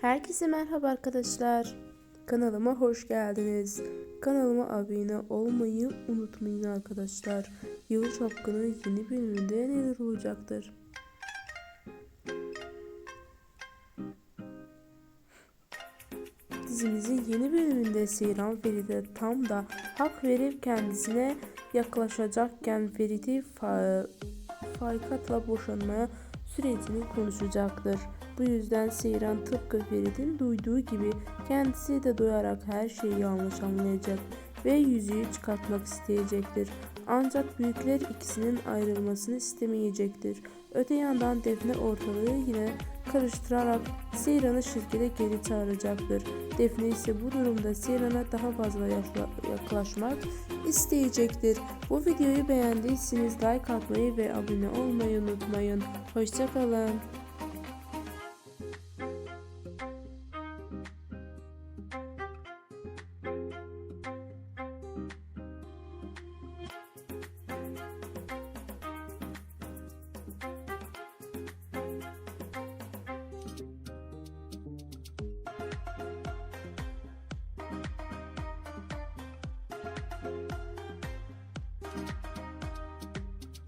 Herkese merhaba arkadaşlar. Kanalıma hoş geldiniz. Kanalıma abone olmayı unutmayın arkadaşlar. Yalı Çapkın'ın yeni bölümünde neler olacaktır? Dizimizin yeni bölümünde Seyran Ferit'e tam da hak verip kendisine yaklaşacakken Ferit'i fa Faykat'la boşanmaya sürecini konuşacaktır. Bu yüzden Seyran tıpkı Ferit'in duyduğu gibi kendisi de duyarak her şeyi yanlış anlayacak ve yüzüğü çıkartmak isteyecektir. Ancak büyükler ikisinin ayrılmasını istemeyecektir. Öte yandan Defne ortalığı yine karıştırarak Seyran'ı şirkete geri çağıracaktır. Defne ise bu durumda Seyran'a daha fazla yaklaşmak isteyecektir. Bu videoyu beğendiyseniz like atmayı ve abone olmayı unutmayın. Hoşçakalın.